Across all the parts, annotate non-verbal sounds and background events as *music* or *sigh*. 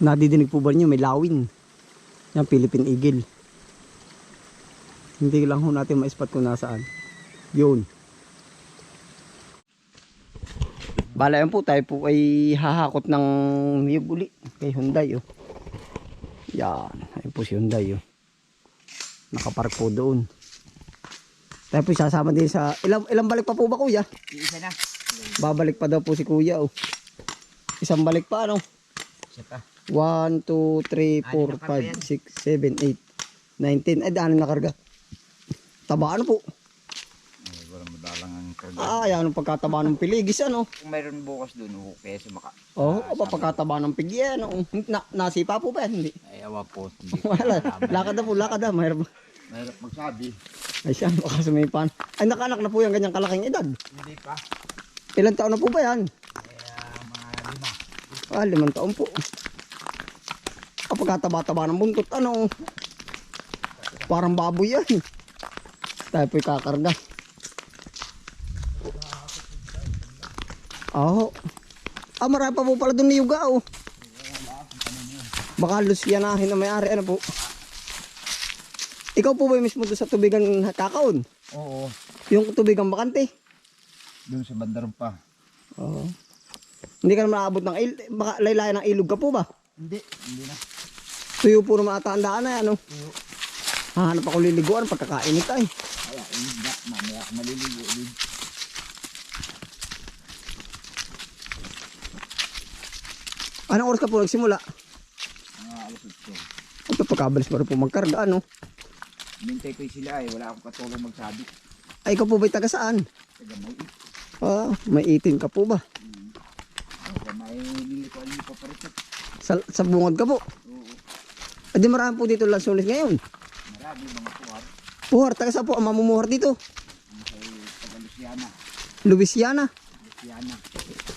Nadidinig po ba niyo may lawin? Yan, Philippine Eagle. Hindi lang ho natin ma-spot kung nasaan. Yun. Bala yan po, tayo po ay hahakot ng niyog uli kay Hyundai. Oh. Yan, ayun po si Hyundai. Oh. Nakapark po doon. Tayo po sasama din sa... Ilang, ilang balik pa po ba kuya? Isa na. Babalik pa daw po si kuya. Oh. Isang balik pa ano? Isa pa. 1, 2, 3, 4, 5, 6, 7, 8, 19. Ay, daanan na karga. Taba ano po? Ay, wala madalang ang karga. Ah, yan ang pagkataba ng piligis ano. Kung mayroon bukas doon, oh, kaya sumaka. Oh, Ah, aba sabi- pagkataba ng pigya ano. Na, nasipa po ba? Hindi. Ay, awa po. *laughs* Wala. Lakad na po, lakad na. Mahirap. Mahirap magsabi. Ay siya, baka sumipan. Ay, nakanak na po yung ganyang kalaking edad. Hindi pa. Ilan taon na po ba yan? Kaya mga lima. Ah, limang taon po. Ah, pagkataba-taba ng buntot, ano. Parang baboy yan. Tayo po'y kakarga. Oo. Ah, marami pa po pala doon ni Yuga, oh. Baka Lucianahin na may-ari, ano po. Ikaw po ba yung mismo doon sa tubigan kakaon? Oo. Yung tubigan bakante? Doon sa bandaron pa. Oo. Hindi ka naman aabot ng il baka laylayan ng ilog ka po ba? Hindi. Hindi na. Tuyo ata ang daan na ano. Hahanap ako liliguan pagkakainit ay. Kaya, hindi na. Mamaya ako maliligo din. Anong oras ka po nagsimula? Mga alas 8. Ito pagkabalis mo rin po magkarga ano. Mintay ko sila eh. Wala akong katulong magsabi. Ay ikaw po ba'y taga saan? Kaya may Ah, may itin ka po ba? Kaya may nilikuan niyo pa parito. Sa, sa bungod ka po? Oo. Ay di marami po dito lansulis ngayon. Marami mga puwar. Puhar, taga saan po ang mamumuhar dito? Sa taga Luciana. Louisiana. Luciana.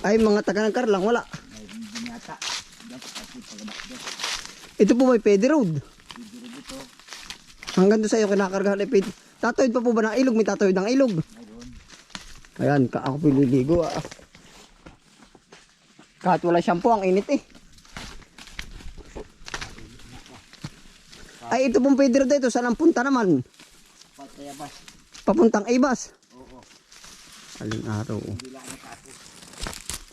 Ay mga taga ng Carlang, wala. Sa pagabak dyan. Ito po may pede road. Bibiro dito. Hanggang doon sa iyo kinakargahan ay pede. Tatawid pa po ba ng ilog? May tatawid ng ilog. Ayan, ka ako pililigo ah. Kahit wala shampoo, ang init eh. Ay, ito pong Pedro dito, saan ang punta naman? Papuntang Ibas. Oo. Aling araw. Natapos.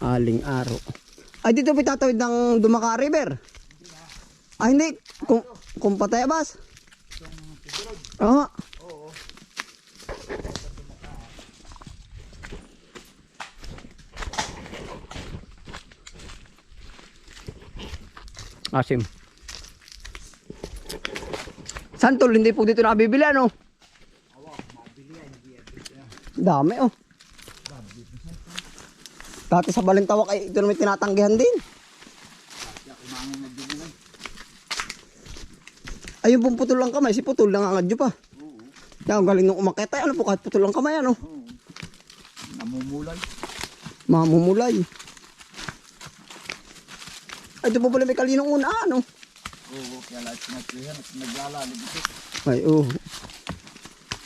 Aling araw. Ay, dito po tatawid ng Dumaka River. Ay, hindi. Kung, kung Patayabas. Oo. Oo. Asim. Santol, hindi po dito nakabibili ano? Dami oh. Dati sa Balintawak ay ito naman tinatanggihan din. Ayun pong putol lang kamay, si putol lang ang adyo pa. Oo. Ang galing nung umakit ano po kahit putol lang kamay ano. Oo. Namumulay. Mamumulay. Ay, ito po pala may kalinong una ano. Oo. Kaya lahat sinatihan at naglalalig ito. Ay, oh.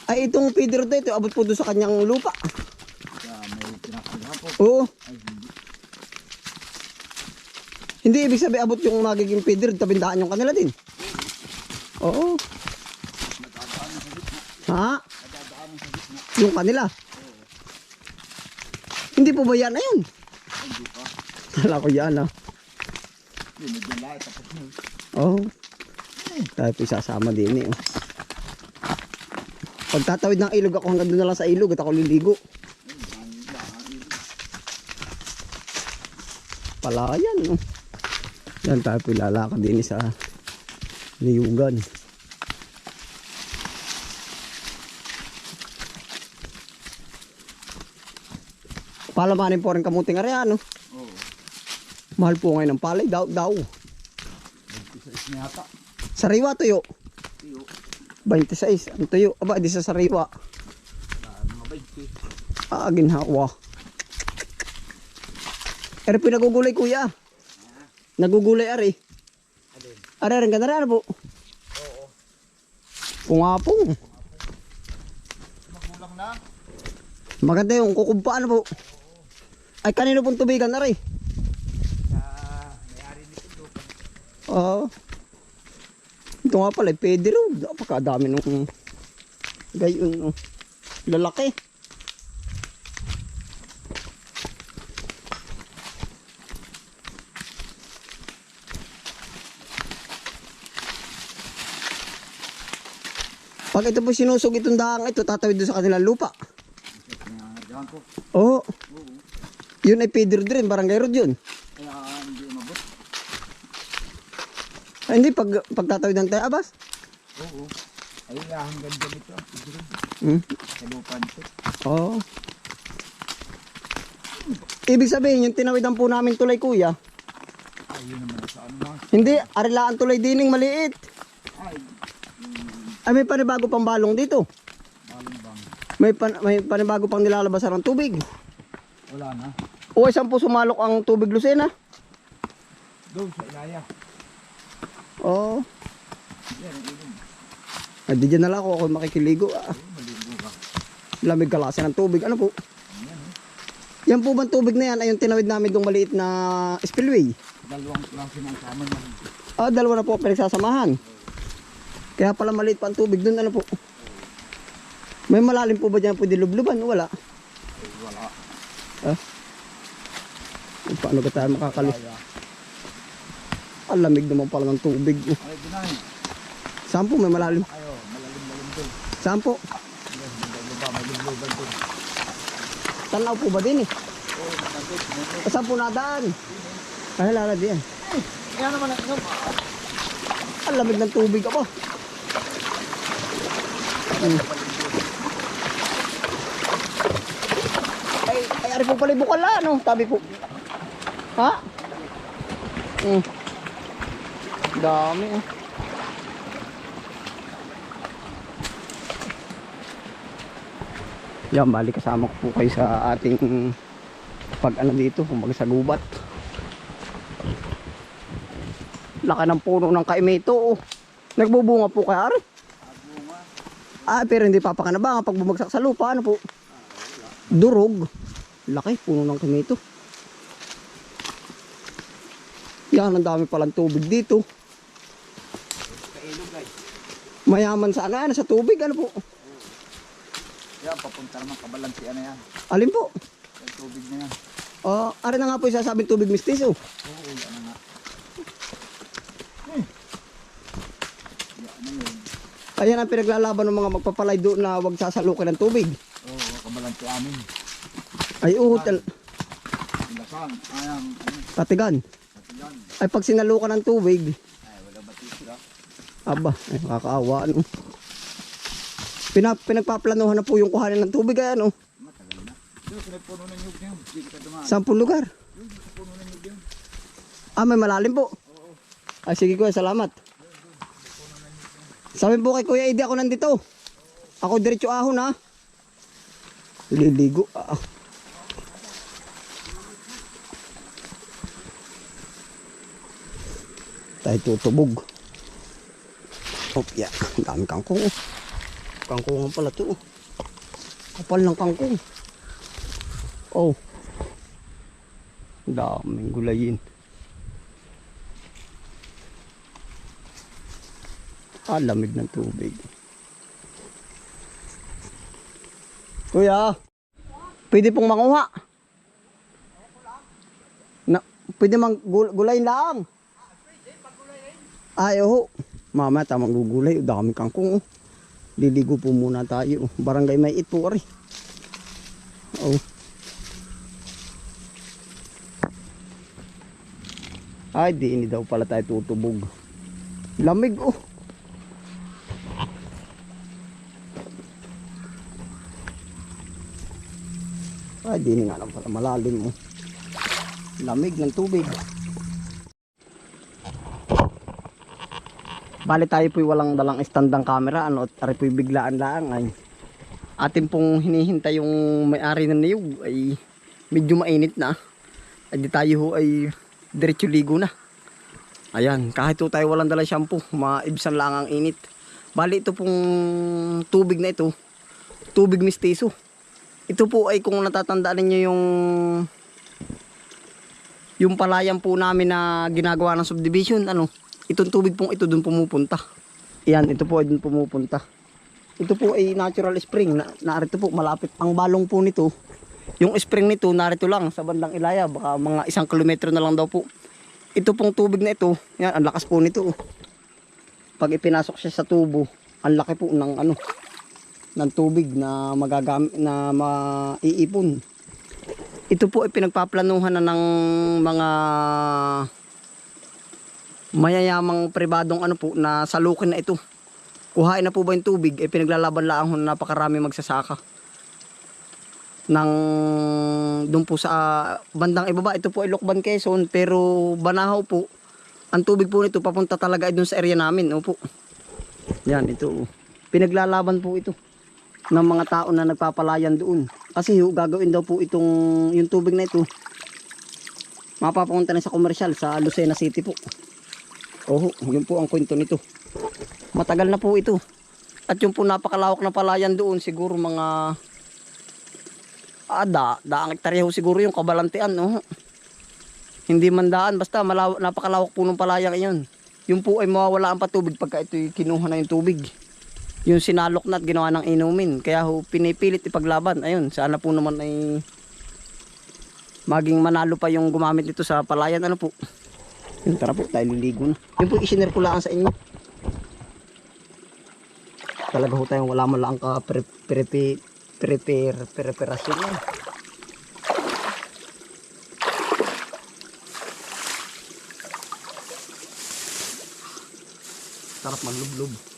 Ay, itong Pedro dito, abot po doon sa kanyang lupa. Kaya may pinakalhan po. Oo. Ay hindi. Ibig sabihin abot yung magiging Pedro, tabindaan yung kanila din. Oo. Nadadaanan. Ha? Yung kanila. Hindi po ba yan ayun? Ay hindi pa. Kala ko yan ah. Hindi. Medyo lahat. Tapos Oo. Tayo po sasama din eh. oh. Pagtatawid ng ilog ako hanggang doon na lang sa ilog at ako liligo. Ang. Palayan. Oh. Yan tayo po din sa liyugan. Palamanin po rin kamuting area, no? Oo. Mahal po ngayon ng palay, daw, daw. Isa is na yata. Sariwa tuyo, Tiyo. 26. Ang tuyo, aba, di sa sariwa. Ah, mga 20. Ah, ginhawa. Ere po nagugulay kuya. Nagugulay ari. Alin? Are rin ganda rin po. Oo. Pungapong. Magulang na. Maganda yung kukumpa ano po. Ay kanino pong tubigan na rin. Doon. Oo. ito nga pala, pwede rin. Napakadami nung gayon. Oh. Lalaki. Pag ito po sinusog itong dahang ito, tatawid doon sa kanilang lupa. Oo. Oo. Yun ay Pedro din, barangay road yun. Kaya hindi umabot. Ay, hindi, pag, pagtatawid ng tayo, abas. Oo. Ay, hanggang dyan ito. Hmm. Sa lupa nito. Oo. Ibig sabihin, yung tinawidan po namin tulay, kuya. Ay, yun naman sa ano na. Hindi, arilaan tulay dining maliit. Ay, Ay, may panibago pang balong dito. balong bang. May, pan, may panibago pang nilalabasan ng tubig. Wala na. O, isang po sumalok ang tubig Lucena. Doon sa ilaya. Oo. Ilong. Ay, di dyan na lang ako, ako makikiligo. Ah, lamig kalasa ng tubig. Ano po? Yan, oh. Po bang tubig na yan ay yung tinawid namin dong maliit na spillway? Dalawang klase ng sama niya. Ah, dalawa na po pinagsasamahan. Kaya pala maliit pa ang tubig doon. Ano po? May malalim po ba dyan pwede lubluban? Wala. Wala. Ah? Paano ka tayo makakali? Kaya. Ang lamig naman pala ng tubig. Ay, ginay. Saan po may malalim? Ayo, malalim-lalim doon. Saan po? Tanaw po ba din eh? Oo. Eh, Saan po nadaan? Ay, lalad yan. Kaya naman ang inom. Ang lamig ng tubig ako. Hmm. Ay, ay, ari po pala yung bukal na, ano? Tabi po. Ha? Hmm. Dami, oh. Yan, bali kasama ko po kayo sa ating pag ano dito, kumbaga sa gubat. Laki ng puno ng kaimito, oh. Nagbubunga po kaya, ari. Ah, pero hindi papakanabangan pag bumagsak sa lupa, ano po? Durog. Laki, puno ng kamito. Yan, ang dami palang tubig dito. Mayaman sa ano, sa tubig, ano po? Yan, papunta naman kabalansi ano yan. Alin po? Yung tubig na yan. Oh, ari na nga po yung sasabing tubig mistiso. Oo, yan na nga. Hmm. Yan na yun. Ayan ang pinaglalaban ng mga magpapalay doon na wag sasalukin ng tubig. Oo, kabalansi amin. Ay, uhot, al- Ilasan, ayang, ano, patigan. katilan. Ay, pag sinalukan ng tubig, Ay, wala ba titira? Aba, ay, nakakaawa, ano. Pinap, pinagpaplanuhan na po yung kuhanin ng tubig, ay, ano. Matagal na. Doon, sa may puno ng nyug niya. Hindi ka dumaan. Sampung lugar. Ah, may malalim po. Ay, sige kuya, salamat. Sabi po kay Kuya Edi ako nandito. Ako diretso ahon ha. Liligo. Ah. Tayo tutubog. Oh, yeah. Ang dami kangkong. oh. Kangkungan pala to. oh. Kapal ng kangkong. Oh. Daming gulayin. Ah, lamig ng tubig. Kuya, pwede pong manguha. Na, pwede mang gul- gulay lang. Ay, oo. Mama, tamang gugulay. Dami kangkong. Oh. Liligo po muna tayo. Barangay may it po, ari. Oh. Ay, di ini daw pala tayo tutubog. Lamig, oh. Ay, di nga lang pala malalim mo. Lamig ng tubig. Bali tayo po'y walang dalang standang camera. Ano, at ari po'y biglaan lang. Ay, atin pong hinihintay yung may-ari ng niyog ay medyo mainit na. Ay di tayo ho ay diretso ligo na. Ayan, kahit po tayo walang dalang shampoo, maibsan lang ang init. Bali ito pong tubig na ito, tubig mistiso. Ito po ay kung natatandaan ninyo yung yung palayan po namin na ginagawa ng subdivision, ano, Itong tubig pong ito doon pumupunta. Yan, ito po ay doon pumupunta. Ito po ay natural spring. Na, narito po, malapit. Ang balong po nito, yung spring nito, narito lang sa bandang Ilaya. Baka mga isang kilometro na lang daw po. Ito pong tubig na ito, yan, ang lakas po nito. Pag ipinasok siya sa tubo, ang laki po ng ano, ng tubig na magagamit na maiipon. Ito po ay pinagpaplanuhan na ng mga mayayamang pribadong ano po na salukin na ito. Kuhain na po ba yung tubig ay pinaglalaban lang ho na napakarami magsasaka. Nang doon po sa ah, bandang ibaba ito po ay Lokban Quezon pero Banahaw po ang tubig po nito papunta talaga doon sa area namin. Opo. Yan ito. oh. Pinaglalaban po ito ng mga tao na nagpapalayan doon. Kasi ho, gagawin daw po itong yung tubig na ito mapapunta na sa komersyal sa Lucena City po. Oho, yun po ang kwento nito. Matagal na po ito. At yung po napakalawak na palayan doon, siguro mga ah, da, daang hektarya siguro yung kabalantian, no? Hindi man daan, basta malaw, napakalawak po ng palayang yun. Yung po ay mawawala ang patubig pagka ito kinuha na yung tubig. Yung sinalok na at ginawa ng inumin. Kaya ho, pinipilit ipaglaban. Ayun, sana po naman ay maging manalo pa yung gumamit nito sa palayan. Ano po? Yun, tara po, tayo liligo na. Yun po, isinare ko lang sa inyo. Talaga ho tayong wala man lang ka pre, pre, pre, prepare, preparasyon yan. Sarap maglublob.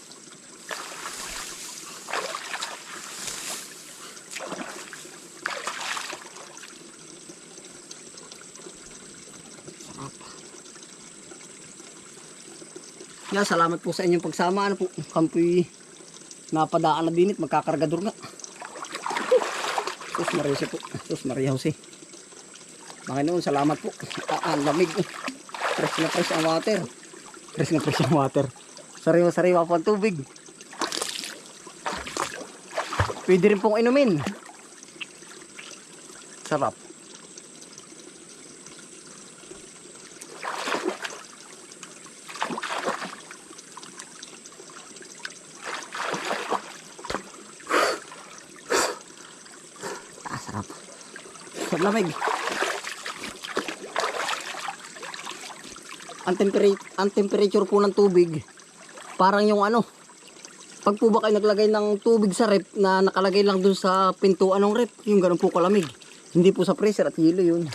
Nga, salamat po sa inyong pagsama. Ano po, kampoy napadaan na dinit, magkakargador nga. Sus Maria Jose po. Sus Maria Jose. Panginoon, salamat po. Ah, ang lamig. Fresh na fresh ang water. Fresh na fresh ang water. Sariwa-sariwa po ang tubig. Pwede rin pong inumin. Sarap. Lamig. Ang temperature, ang temperature po ng tubig, parang yung ano, pag po ba kayo naglagay ng tubig sa rep na nakalagay lang dun sa pintuan ng rep, yung ganun po kalamig. Hindi po sa freezer at hilo yun.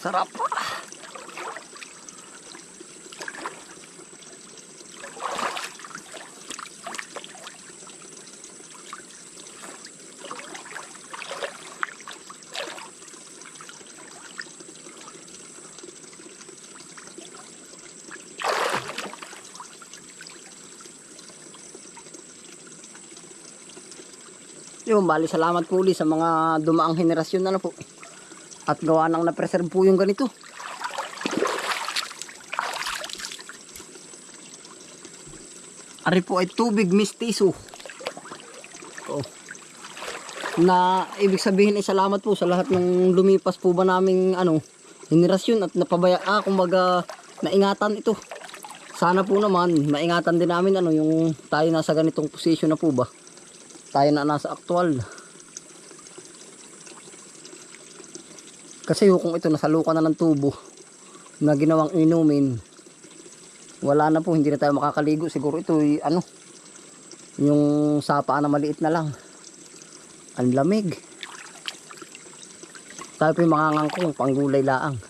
Sarap. Yun, bali salamat po ulit sa mga dumaang henerasyon na na po. At gawa nang na-preserve po yung ganito. Ari po ay tubig mistiso. Oh. Na ibig sabihin ay salamat po sa lahat ng lumipas po ba naming ano, henerasyon at napabaya ah, kumbaga naingatan ito. Sana po naman maingatan din namin ano yung tayo nasa ganitong posisyon na po ba tayo na nasa aktual. Kasi kung ito nasalukan na ng tubo na ginawang inumin, wala na po, hindi na tayo makakaligo. Siguro ito ay ano, yung sapa na maliit na lang. Ang lamig. Tayo po yung mangangangkong, panggulay laang.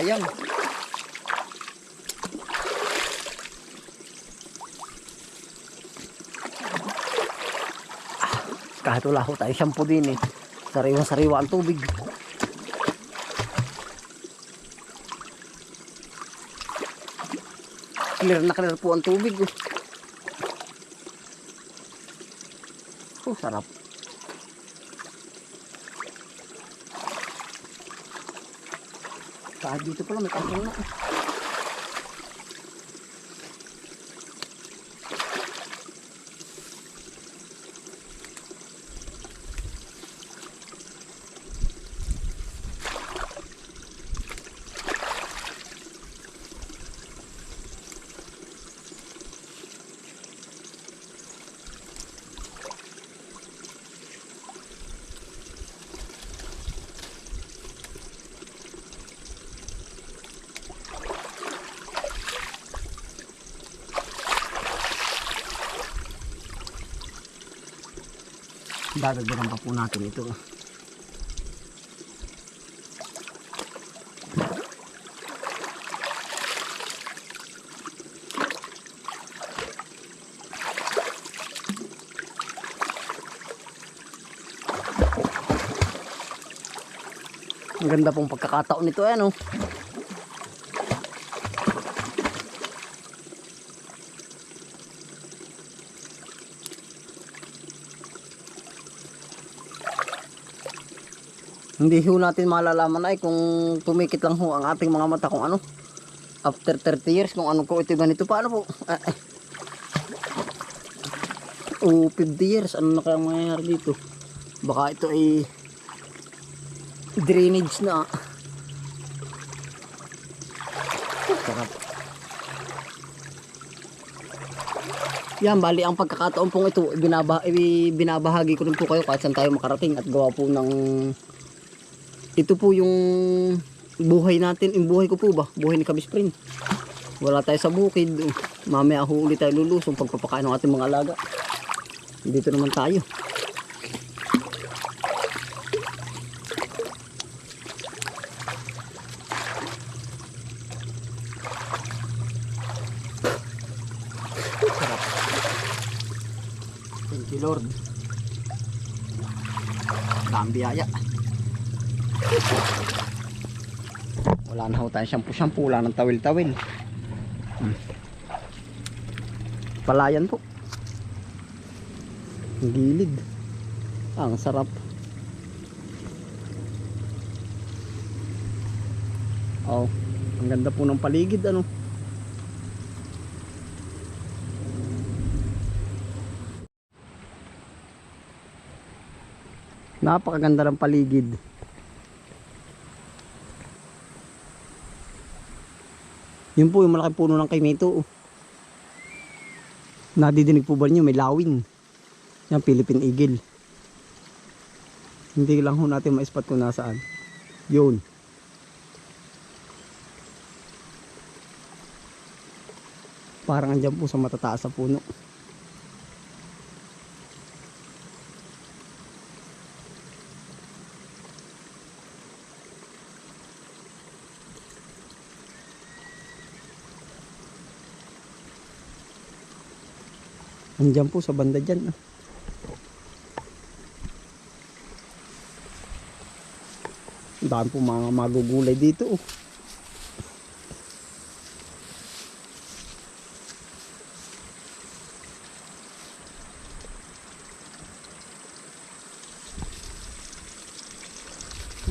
sayang. Ah, kahit wala ho tayo shampoo din eh. Sariwang-sariwa ang tubig. Clear na clear po ang tubig eh. Oh, sarap. Kahit dito pala may kangkong na. Dadagdagan pa po natin ito. Ang ganda pong pagkakataon nito eh? Hindi ho natin malalaman ay kung tumikit lang ho ang ating mga mata kung ano. After 30 years kung ano ko ito ganito. Paano po? Ah, eh. O 50 years. Ano na kaya mangyayari dito? Baka ito ay drainage na. Sarap. Yan, bali ang pagkakataon pong ito, binaba, i- binabahagi ko rin po kayo kahit saan tayo makarating at gawa po ng ito po yung buhay natin, yung buhay ko po ba? Buhay ni Kabisprin. Wala tayo sa bukid. Mamaya ho ulit tayo lulusong pagpapakain ng ating mga alaga. Dito naman tayo. Sarap. Thank you Lord. Dami biyaya. Wala na ho tayo shampoo-shampoo, wala nang tawil-tawil. Hmm. Palayan po. Gilid. Ah, ang sarap. Oh, ang ganda po ng paligid ano. Napakaganda ng paligid. Yun po yung malaking puno ng kaimito. oh. Nadidinig po ba niyo may lawin. Yan Philippine Eagle. Hindi lang ho natin ma-spot kung nasaan. Yun. Parang andyan po sa matataas sa puno. Andyan po sa banda dyan. ah. Dami po mga magugulay dito. Oh.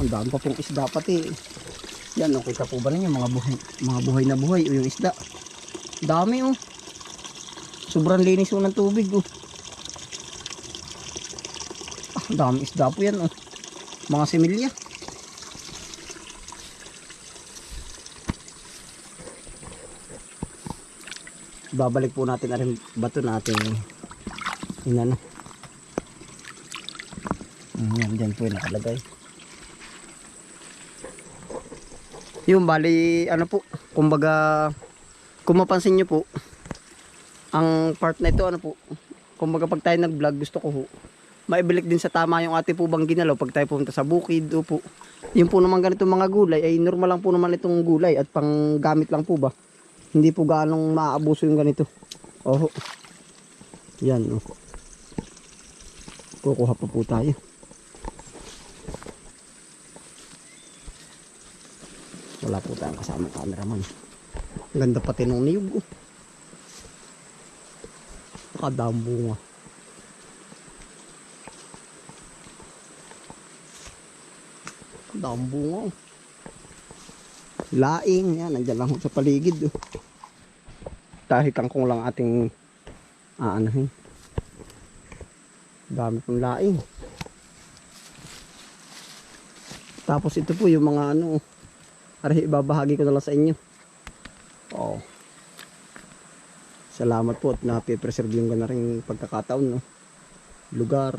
Ang dami pa pong isda pati. Yan, oh, kita po ba ninyo mga buhay, mga buhay na buhay o yung isda. Dami oh. Sobrang linis ng tubig oh. Ah, dami isda po yan oh. Mga similya. Babalik po natin ang bato natin. Yun ano. Mm, Yan, dyan po yung nakalagay. Yung bali, ano po, kumbaga, kung mapansin nyo po, ang part na ito ano po kumbaga pag tayo nag vlog gusto ko ho maibalik din sa tama yung ate po bang ginalaw pag tayo pumunta sa bukid o po yun po naman ganito mga gulay. Ay normal lang po naman itong gulay at pang gamit lang po ba? Hindi po ganong maaabuso yung ganito. Oho. Yan oh. kukuha pa po tayo. Wala po tayong kasama cameraman. Ganda pati nung niyog oh. Nakadaming bunga. Bunga. oh. Laing, yan, nandiyan lang sa paligid. Oh. Dahil kangkong lang ating aanahin. Dami pong laing. Tapos ito po yung mga ano, Ari, ibabahagi ko na lang sa inyo. Oo. Salamat po at napipreserve yung na rin pagkakataon, no? Lugar.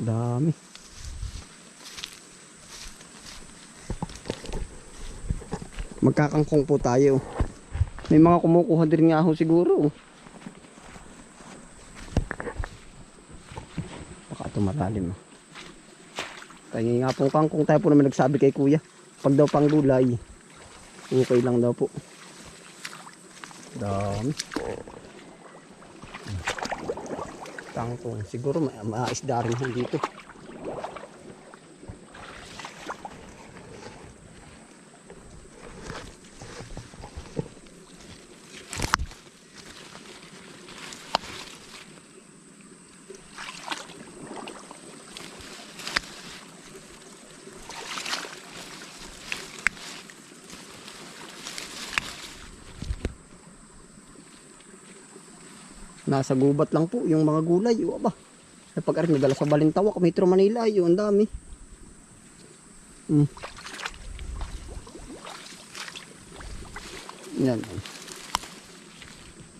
Dami. Magkakangkong po tayo. May mga kumukuha din nga ho siguro. Baka ito malalim. Kaya nga pong kangkong tayo po naman nagsabi kay kuya. Pag daw pang gulay, okay lang daw po. Dami. Kangkong. Siguro ma maisda rin dito. Nasa gubat lang po yung mga gulay. O ba? Ay pag arin nadala sa Balintawak, Metro Manila, yun, ang dami. Hmm. Yan.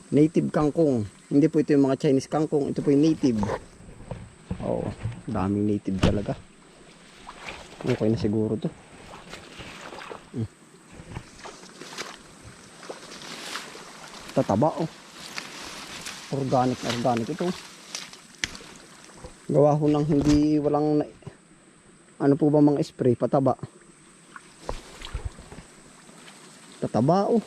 Native kangkong. Hindi po ito yung mga Chinese kangkong. Ito po yung native. Oo. daming native talaga. Okay na siguro to. Hmm. Tataba oh organic organic. Ito. Gawa ho ng hindi walang ano po ba mga spray? Pataba. Tataba oh.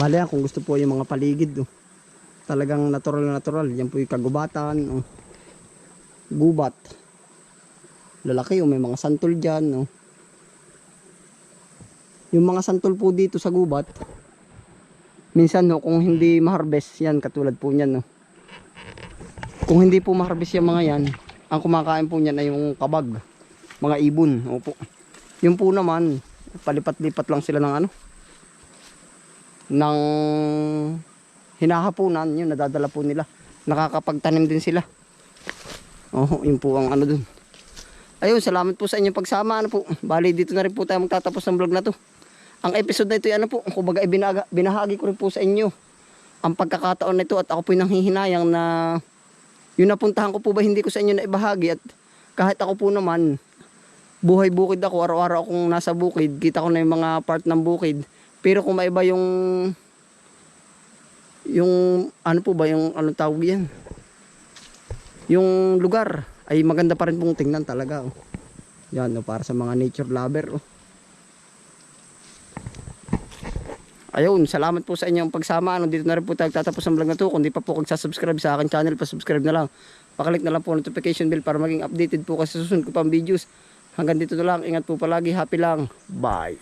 Bale yan, kung gusto po yung mga paligid oh talagang natural na natural. Yan po yung kagubatan. Oh. Gubat. Lalaki oh, may mga santol dyan. Oh. Yung mga santol po dito sa gubat, minsan no, kung hindi ma-harvest, yan katulad po niyan. No. Kung hindi po ma-harvest yung mga yan, ang kumakain po niyan ay yung kabag. Mga ibon. Opo. Yung po naman, palipat-lipat lang sila ng ano, ng hinahapunan yun nadadala po nila. Nakakapagtanim din sila. Oh yun po ang ano dun. Ayun salamat po sa inyong pagsama ano po. Bali dito na rin po tayo magtatapos ng vlog na to. Ang episode na ito ano po kumbaga ibinaga, binahagi ko rin po sa inyo ang pagkakataon na ito at ako po nanghihinayang na yung napuntahan ko po ba hindi ko sa inyo na ibahagi at kahit ako po naman buhay bukid ako araw-araw akong nasa bukid kita ko na yung mga part ng bukid. Pero kung maiba yung yung ano po ba yung anong tawag yan? Yung lugar ay maganda pa rin pong tingnan talaga oh. yan oh, para sa mga nature lover oh. ayun salamat po sa inyong pagsama. Ano, dito na rin po tayo tatapos ang vlog na to. Kung di pa po subscribe sa akin channel pa subscribe na lang. Pakalik na lang po notification bell para maging updated po kasi susunod ko pang videos. Hanggang dito na lang. Ingat po palagi. Happy lang. Bye